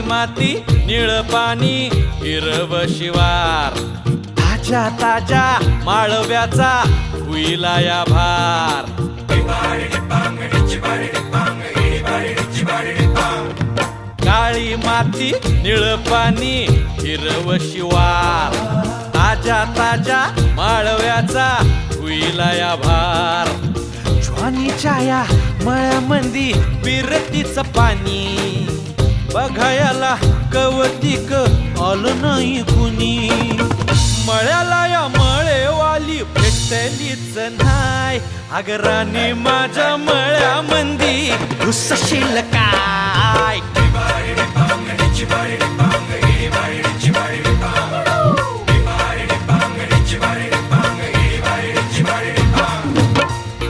माती निळ पाणी हिरव शिवार. ताज्या ताज्या माळव्याचा हुईला या भार. काळी माती निळ पाणी हिरव शिवार. ताज्या ताज्या माळव्याचा हुईला या भार. ज्वानीच्या या मळ्यामंदी बिरतीचं पाणी. बघायला कवतिक आलं नाही कुणी. मळ्याला या मळेवाली भेटलीच नाही. अगराने माझ्या मळ्यामंदी घुसशील काय?